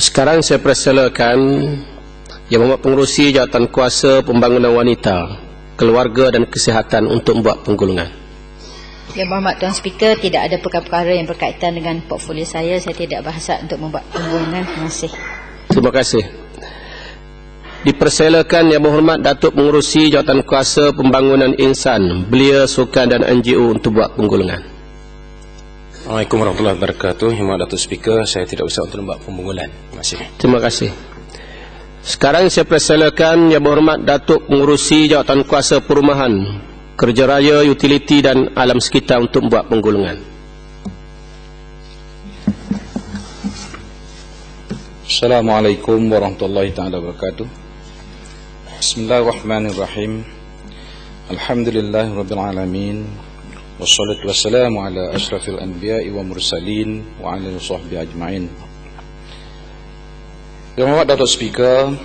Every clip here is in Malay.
Sekarang saya persilakan Yang Berhormat Pengurusi Jawatan Kuasa Pembangunan Wanita Keluarga dan Kesihatan untuk membuat penggulungan. Yang Berhormat Tuan Speaker Tidak ada perkara-perkara yang berkaitan dengan portfolio saya. Saya tidak berhasrat untuk membuat penggulungan. Terima kasih. Terima kasih. Dipersilakan Yang Berhormat Datuk Pengurusi Jawatan Kuasa Pembangunan Insan Belia Sukan dan NGO untuk buat penggulungan Assalamualaikum warahmatullahi wabarakatuh. Yang Datuk Speaker, saya tidak usah untuk lembak pembangunan. Terima kasih. Terima kasih. Sekarang saya persilakan Yang Berhormat Datuk Pengurusi Jawatan Kuasa Perumahan, Kerja Raya, Utiliti dan Alam Sekitar untuk membuat penggulungan. Assalamualaikum warahmatullahi taala wabarakatuh. Bismillahirrahmanirrahim. Alhamdulillahirabbil alamin. Wassalatu wassalamu ala ashrafil anbiya'i wa mursalin wa ala sahbihi ajma'in. Yang Muhammad Datuk Speaker.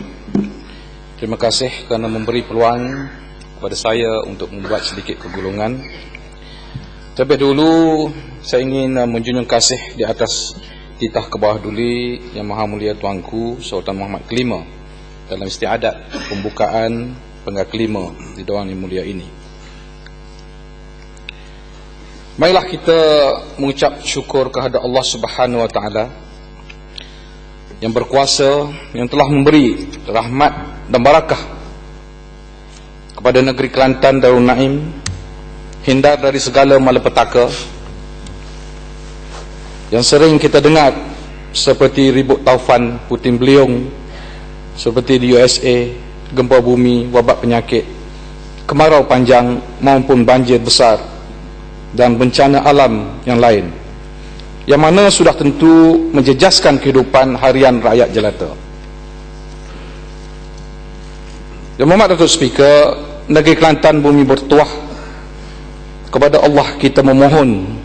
Terima kasih kerana memberi peluang kepada saya untuk membuat sedikit kegulungan. Terlebih dulu saya ingin uh, menjunjung kasih di atas titah ke duli Yang Maha Mulia Tuanku Sultan Muhammad kelima dalam istiadat pembukaan penggal kelima di Dewan Yang Mulia ini Marilah kita mengucap syukur kehadap Allah Subhanahu Wa Taala yang berkuasa yang telah memberi rahmat dan barakah kepada negeri Kelantan Darul Naim hindar dari segala malapetaka yang sering kita dengar seperti ribut taufan puting beliung seperti di USA gempa bumi wabak penyakit kemarau panjang maupun banjir besar dan bencana alam yang lain yang mana sudah tentu menjejaskan kehidupan harian rakyat jelata. Yang Muhammad Datuk Speaker Negeri Kelantan bumi bertuah kepada Allah kita memohon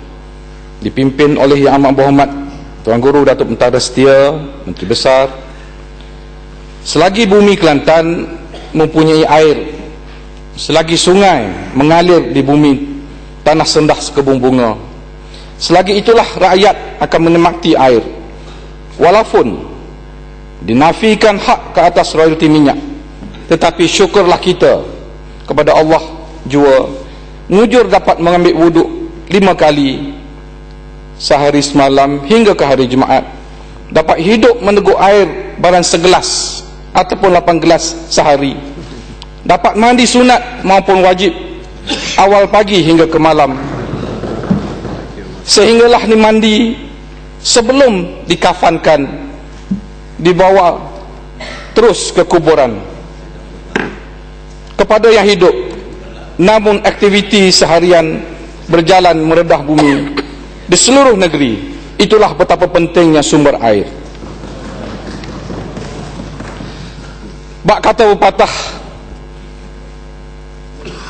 dipimpin oleh Yang Amat Berhormat Tuan Guru Datuk Mentara Setia Menteri Besar selagi bumi Kelantan mempunyai air selagi sungai mengalir di bumi tanah sendah sekebun bunga. Selagi itulah rakyat akan menikmati air. Walaupun dinafikan hak ke atas royalti minyak tetapi syukurlah kita kepada Allah jua. Mujur dapat mengambil wuduk lima kali sehari semalam hingga ke hari Jumaat. Dapat hidup meneguk air barang segelas ataupun lapan gelas sehari. Dapat mandi sunat maupun wajib awal pagi hingga ke malam. Sehinggalah ni mandi sebelum dikafankan dibawa terus ke kuburan. Kepada yang hidup. Namun aktiviti seharian berjalan meredah bumi di seluruh negeri. Itulah betapa pentingnya sumber air. Bak kata pepatah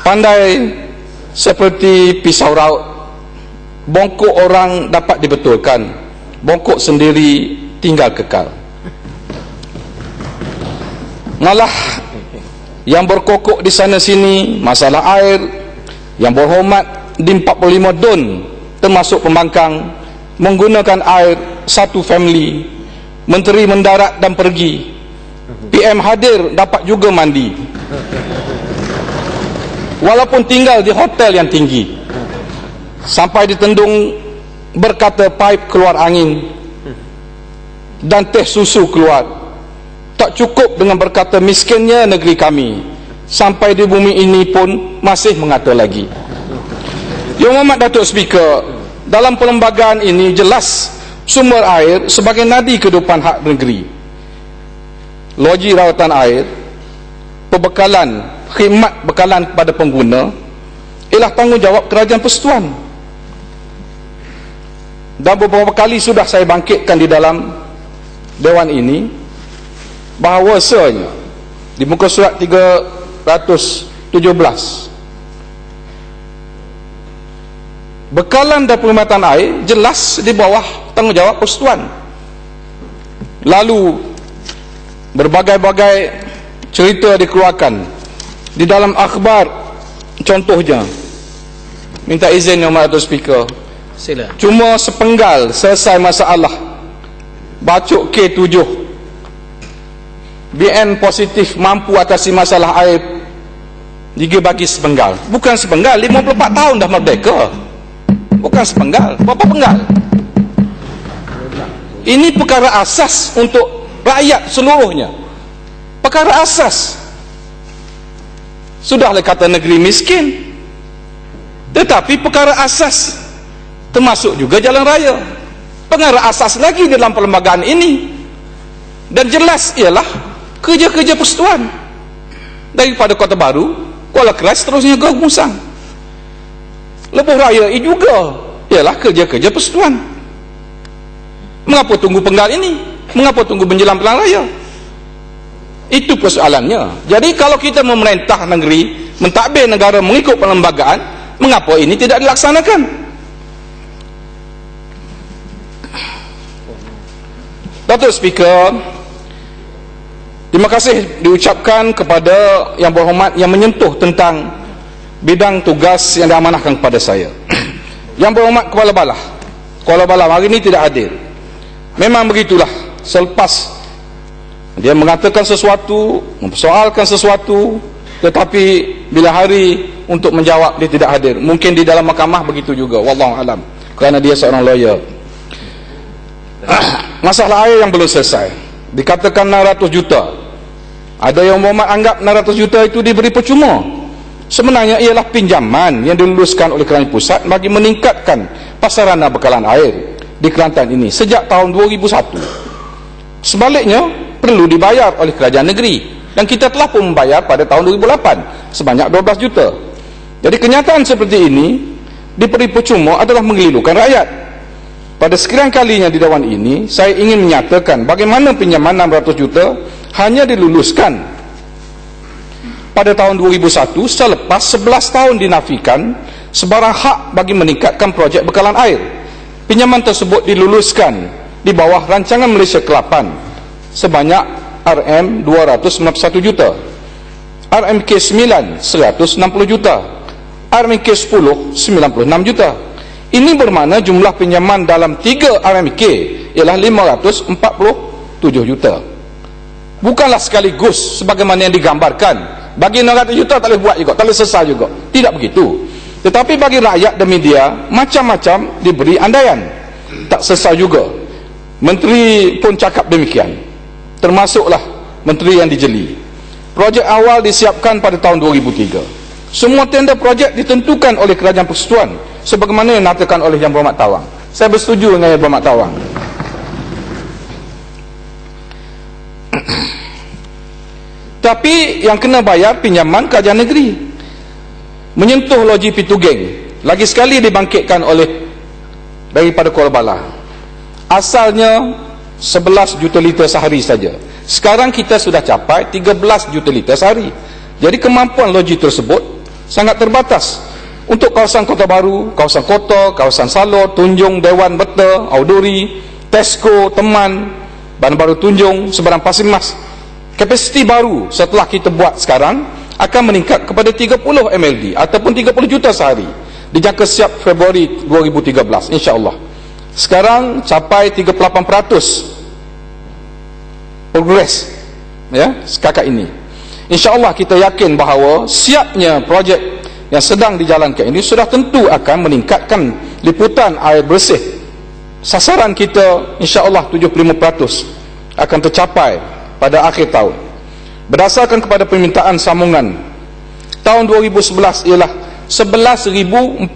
pandai seperti pisau raut. Bongkok orang dapat dibetulkan. Bongkok sendiri tinggal kekal. Malah yang berkokok di sana sini masalah air. Yang berhormat di 45 don termasuk pembangkang menggunakan air satu family. Menteri mendarat dan pergi. PM hadir dapat juga mandi walaupun tinggal di hotel yang tinggi. Sampai ditendung berkata pipe keluar angin. Dan teh susu keluar. Tak cukup dengan berkata miskinnya negeri kami. Sampai di bumi ini pun masih mengata lagi. Yang Muhammad Datuk Speaker dalam perlembagaan ini jelas sumber air sebagai nadi kehidupan hak negeri. Logi rawatan air pembekalan khidmat bekalan kepada pengguna ialah tanggungjawab kerajaan persekutuan. Dan beberapa kali sudah saya bangkitkan di dalam dewan ini bahawa bahawasanya di muka surat 317 bekalan dan perkhidmatan air jelas di bawah tanggungjawab persekutuan. Lalu berbagai-bagai cerita dikeluarkan di dalam akhbar contohnya minta izin yang Maha Speaker. Sila. Cuma sepenggal selesai masalah. Bacuk K7 BN positif mampu atasi masalah air jika bagi sepenggal. Bukan sepenggal 54 tahun dah merdeka. Bukan sepenggal berapa penggal? Ini perkara asas untuk rakyat seluruhnya. Perkara asas sudahlah kata negeri miskin. Tetapi perkara asas termasuk juga jalan raya. Perkara asas lagi dalam perlembagaan ini. Dan jelas ialah kerja-kerja persatuan daripada kota baru Kuala Keras terusnya ke Musang. Lebuh Raya juga ialah kerja-kerja persatuan mengapa tunggu penggal ini? Mengapa tunggu menjelang pelang raya itu persoalannya jadi kalau kita memerintah negeri mentadbir negara mengikut perlembagaan mengapa ini tidak dilaksanakan Datuk Speaker Terima kasih diucapkan kepada yang berhormat yang menyentuh tentang bidang tugas yang diamanahkan kepada saya. yang berhormat Kepala Balah. Kepala Balah hari ini tidak hadir. Memang begitulah. Selepas dia mengatakan sesuatu, mempersoalkan sesuatu, tetapi bila hari untuk menjawab dia tidak hadir. Mungkin di dalam mahkamah begitu juga. Wallahu alam. Kerana dia seorang lawyer. Masalah air yang belum selesai. Dikatakan 600 juta ada yang Muhammad anggap 600 juta itu diberi percuma sebenarnya ialah pinjaman yang diluluskan oleh kerajaan pusat bagi meningkatkan pasarana bekalan air di Kelantan ini sejak tahun 2001 sebaliknya perlu dibayar oleh kerajaan negeri. Dan kita telah pun membayar pada tahun 2008 sebanyak 12 juta. Jadi kenyataan seperti ini diberi percuma adalah mengelilukan rakyat. Pada sekian kalinya di Dewan ini saya ingin menyatakan bagaimana pinjaman 600 juta hanya diluluskan pada tahun 2001 selepas 11 tahun dinafikan sebarang hak bagi meningkatkan projek bekalan air. Pinjaman tersebut diluluskan di bawah rancangan Malaysia ke-8 sebanyak RM 291 juta. RMK 9 160 juta. RMK 10 96 juta. Ini bermakna jumlah pinjaman dalam 3 RMK ialah 547 juta. Bukanlah sekaligus sebagaimana yang digambarkan. Bagi 600 juta tak boleh buat juga tak boleh selesai juga. Tidak begitu. Tetapi bagi rakyat dan media macam-macam diberi andaian. Tak selesai juga. Menteri pun cakap demikian termasuklah menteri yang dijeli. Projek awal disiapkan pada tahun 2003 semua tender projek ditentukan oleh kerajaan persekutuan sebagaimana yang natakan oleh Yang Berhormat Tawang. Saya bersetuju dengan Yang Berhormat Tawang. Tapi yang kena bayar pinjaman kerajaan negeri. Menyentuh loji pitu geng. Lagi sekali dibangkitkan oleh daripada Kuala Bala asalnya 11 juta liter sehari saja. Sekarang kita sudah capai 13 juta liter sehari. Jadi kemampuan loji tersebut sangat terbatas. Untuk kawasan kota baru kawasan kota, kawasan salor tunjung, dewan, beta, auduri Tesco, teman Bahan baru Tunjung, sebarang pasir mas. Kapasiti baru setelah kita buat sekarang akan meningkat kepada 30 MLD ataupun 30 juta sehari dijangka siap Februari 2013 insyaAllah sekarang capai 38% progres ya sekakak ini. insyaAllah kita yakin bahawa siapnya projek yang sedang dijalankan ini sudah tentu akan meningkatkan liputan air bersih. Sasaran kita insyaAllah 75% akan tercapai pada akhir tahun. Berdasarkan kepada permintaan sambungan tahun 2011 ialah 11,434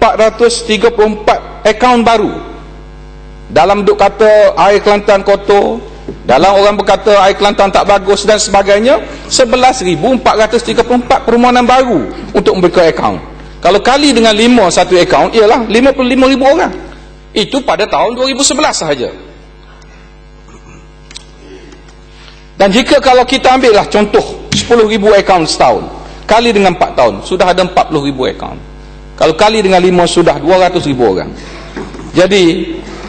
akaun baru dalam duk kata air Kelantan kotor dalam orang berkata air Kelantan tak bagus dan sebagainya 11,434 permohonan baru untuk membuka akaun. Kalau kali dengan 5 satu akaun ialah 55,000 orang. Itu pada tahun 2011 sahaja. Dan jika kalau kita ambil lah contoh 10,000 akaun setahun kali dengan 4 tahun sudah ada 40,000 akaun. Kalau kali dengan 5 sudah 200,000 orang. Jadi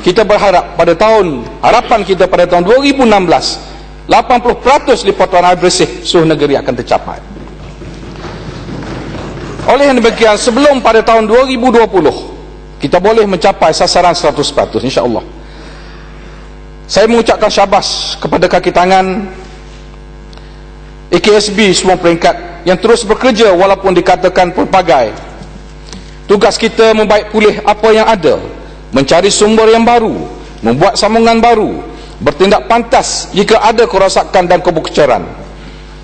kita berharap pada tahun harapan kita pada tahun 2016 80% lipatan air bersih seluruh negeri akan tercapai. Oleh demikian sebelum pada tahun 2020 kita boleh mencapai sasaran 100% insyaAllah. Saya mengucapkan syabas kepada kaki tangan AKSB semua peringkat yang terus bekerja walaupun dikatakan pelbagai. Tugas kita membaik pulih apa yang ada mencari sumber yang baru membuat sambungan baru bertindak pantas jika ada kerosakan dan kebocoran.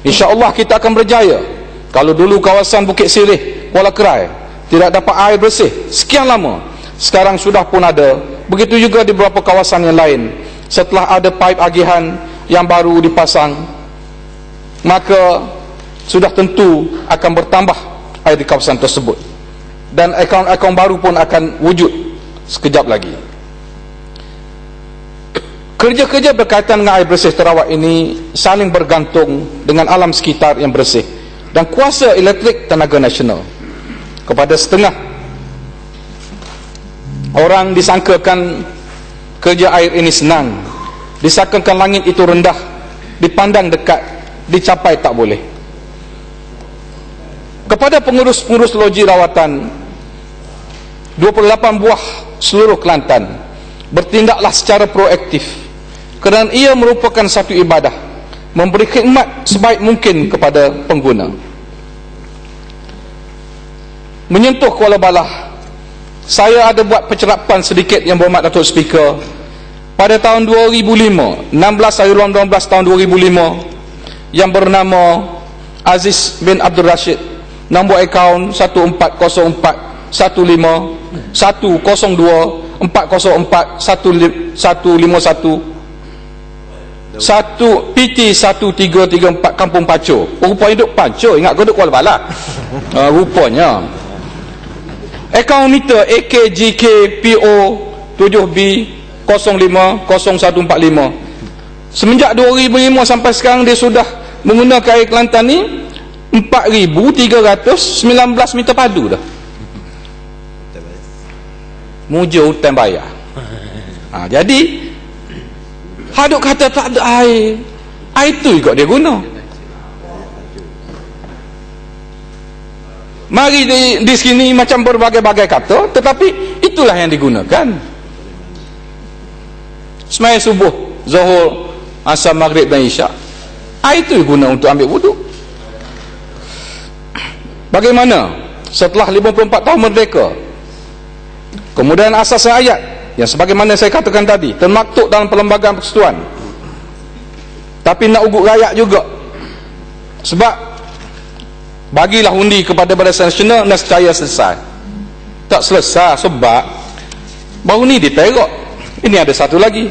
insyaAllah kita akan berjaya. Kalau dulu kawasan Bukit Sirih Kuala Kerai tidak dapat air bersih sekian lama. Sekarang sudah pun ada. Begitu juga di beberapa kawasan yang lain. Setelah ada pipe agihan yang baru dipasang maka sudah tentu akan bertambah air di kawasan tersebut. Dan akaun-akaun baru pun akan wujud sekejap lagi. Kerja-kerja berkaitan dengan air bersih terawat ini saling bergantung dengan alam sekitar yang bersih dan kuasa elektrik tenaga nasional. Kepada setengah orang disangkakan kerja air ini senang disangkakan langit itu rendah dipandang dekat dicapai tak boleh. Kepada pengurus-pengurus loji rawatan 28 buah seluruh Kelantan bertindaklah secara proaktif kerana ia merupakan satu ibadah memberi khidmat sebaik mungkin kepada pengguna. Menyentuh Kuala Balah saya ada buat pencerapan sedikit yang berhormat Datuk Speaker. Pada tahun 2005 16 hari 12 tahun 2005 yang bernama Aziz bin Abdul Rashid nombor akaun 1404 15 102 404 151 satu PT 1334 Kampung Pacu Rupa hidup Pacu Ingat kau duduk Kuala Balah uh, Rupanya. Akaun meter AKGKPO 7B 050145 Semenjak 2005 sampai sekarang dia sudah menggunakan air Kelantan ni 4319 meter padu dah muja hutan bayar ha, jadi haduk kata tak ada air. Air tu juga dia guna. Mari di, di sini macam berbagai-bagai kata Tetapi itulah yang digunakan. Semaya subuh Zuhur Asal Maghrib dan Isyak Air itu guna untuk ambil wuduk Bagaimana? Setelah 54 tahun merdeka Kemudian asas ayat Yang sebagaimana saya katakan tadi Termaktub dalam perlembagaan persekutuan Tapi nak ugut rakyat juga. Sebab bagilah undi kepada Barisan Nasional nescaya selesai. Tak selesai sebab baru ni diterok ini ada satu lagi.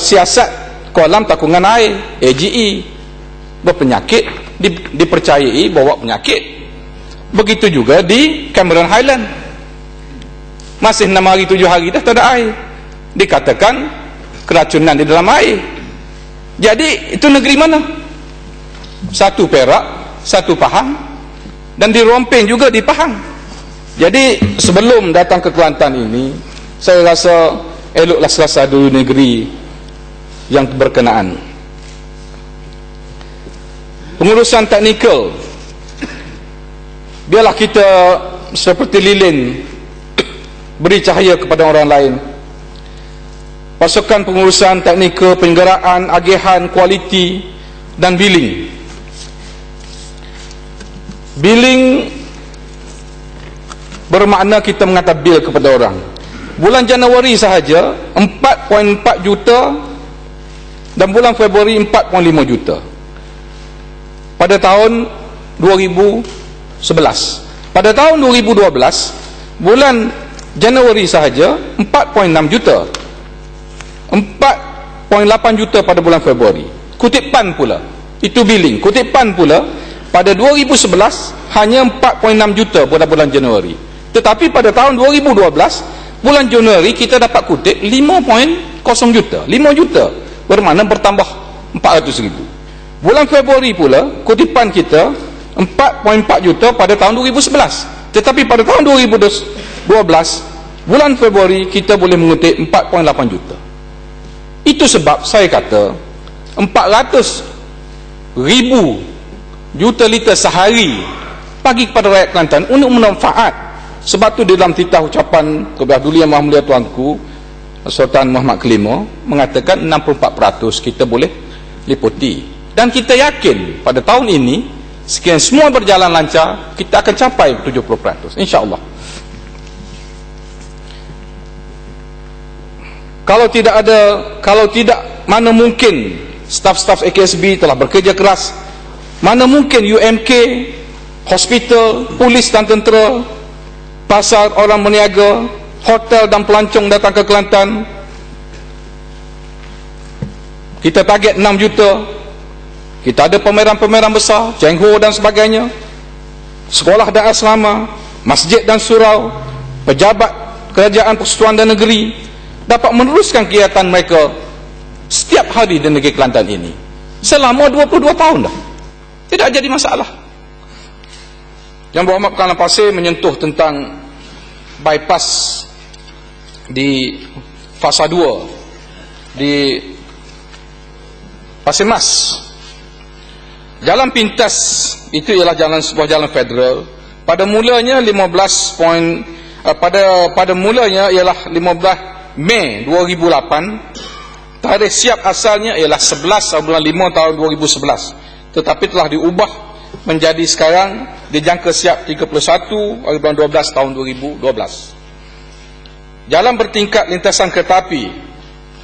Siasat kolam takungan air AGE berpenyakit di, dipercayai bawa penyakit. Begitu juga di Cameron Highland masih 6 hari 7 hari dah tak ada air. Dikatakan keracunan di dalam air. Jadi itu negeri mana? Satu perak satu Pahang dan di Rompeng juga di Pahang. Jadi sebelum datang ke Kelantan ini saya rasa eloklah selasa dulu negeri yang berkenaan. Pengurusan teknikal. Biarlah kita seperti lilin beri cahaya kepada orang lain. Pasukan pengurusan teknikal penggeraan agihan kualiti dan billing billing bermakna kita mengata bil kepada orang. Bulan Januari sahaja 4.4 juta dan bulan Februari 4.5 juta. Pada tahun 2011 pada tahun 2012 bulan Januari sahaja 4.6 juta. 4.8 juta pada bulan Februari. Kutipan pula. Itu billing. Kutipan pula pada 2011 hanya 4.6 juta pada bulan Januari. Tetapi pada tahun 2012 bulan Januari kita dapat kutip 5.0 juta. 5 juta. Bermakna bertambah 400 ribu. Bulan Februari pula kutipan kita 4.4 juta pada tahun 2011 tetapi pada tahun 2012 bulan Februari kita boleh mengutip 4.8 juta. Itu sebab saya kata 400 ribu juta liter sehari bagi kepada rakyat Kelantan untuk memanfaat sebab tu dalam titah ucapan kepada dulu yang maha mulia tuanku Sultan Muhammad Kelima mengatakan 64% kita boleh liputi. Dan kita yakin pada tahun ini sekian semua berjalan lancar kita akan capai 70% insyaallah kalau tidak ada kalau tidak mana mungkin staf-staf AKSB telah bekerja keras? Mana mungkin UMK hospital polis dan tentera pasar orang berniaga hotel dan pelancong datang ke Kelantan? Kita target 6 juta. Kita ada pameran-pameran besar Cheng Ho dan sebagainya. Sekolah dan asrama masjid dan surau pejabat kerajaan persekutuan dan negeri dapat meneruskan kegiatan mereka setiap hari di negeri Kelantan ini. Selama 22 tahun dah. Tidak jadi masalah. Yang berhormat Pekalan Pasir menyentuh tentang bypass di fasa 2 di Pasir Mas. Jalan pintas itu ialah jalan sebuah jalan federal. Pada mulanya 15 point uh, pada pada mulanya ialah 15 Mei 2008 tarikh siap asalnya ialah 11 bulan 5 tahun 2011 tetapi telah diubah menjadi sekarang dijangka siap 31 bulan 12 tahun 2012 jalan bertingkat lintasan kereta api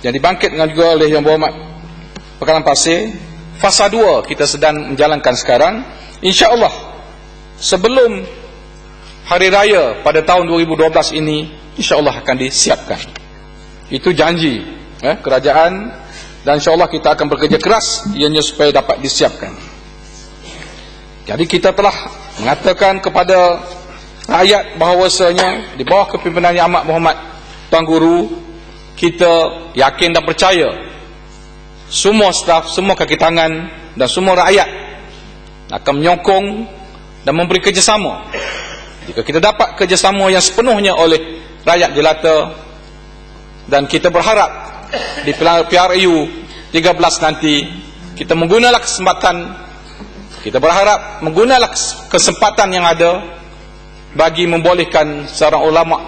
yang dibangkit dengan juga oleh yang berhormat Pekalan Pasir fasa 2 kita sedang menjalankan sekarang. insyaAllah sebelum hari raya pada tahun 2012 ini insyaAllah akan disiapkan itu janji eh, kerajaan. Dan insyaAllah kita akan bekerja keras ianya supaya dapat disiapkan. Jadi kita telah mengatakan kepada rakyat bahawasanya di bawah kepimpinan Yang Amat Muhammad Tuan Guru kita yakin dan percaya semua staf, semua kaki tangan dan semua rakyat akan menyokong dan memberi kerjasama. Jika kita dapat kerjasama yang sepenuhnya oleh rakyat jelata dan kita berharap di PRU 13 nanti kita menggunakan kesempatan kita berharap menggunakan kesempatan yang ada bagi membolehkan seorang ulama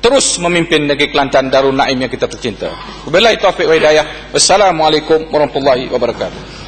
terus memimpin negeri Kelantan Darul Naim yang kita tercinta. Wabillahi taufiq wa hidayah. Wassalamualaikum warahmatullahi wabarakatuh.